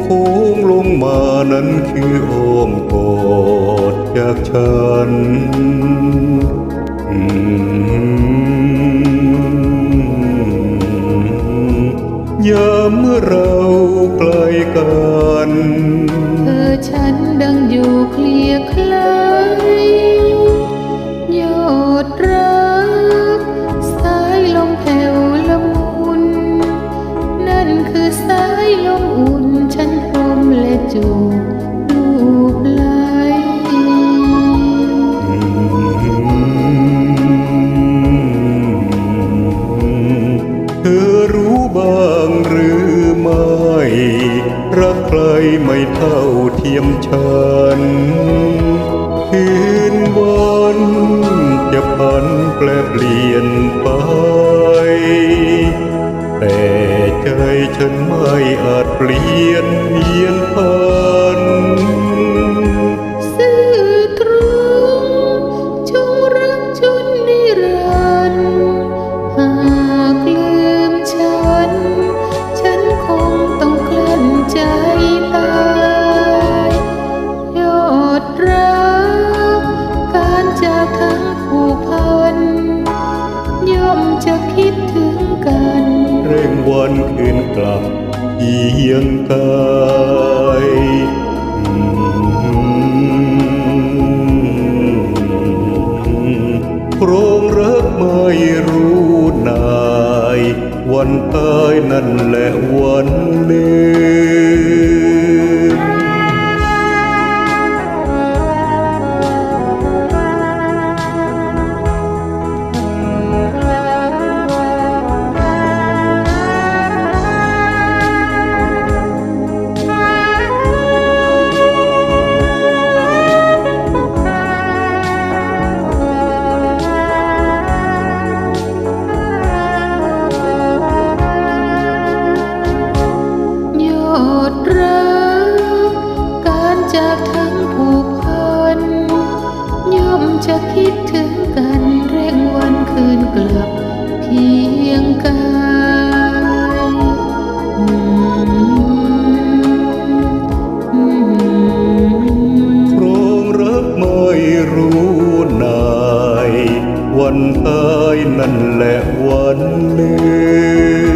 โค้งลงมานั้นคืออ้อมกอดจากฉันยามเมื่อเราไกลกันเธอฉันดังอยู่เคลียคลา จูบลูบไหลเธอรู้บ้างหรือไม่ รักใครไม่เท่าเทียมฉันคืนวันจะพันแปลเปลี่ยนไปแต่ใจฉันไม่อาจเปลี่ยนเพียนพัน ใจตายยอดรักการจากทั้งผูกพันย่อมจะคิดถึงกันเร่งวันคืนกลับเยียงกายโครงรักไม่รู้นาย วันตายนั่นแหละวันเลื จะคิดถึงกันเร่งวันคืนกลับเพียงกายครองรักไม่รู้นาย วันตายนั่นแหละวันเลว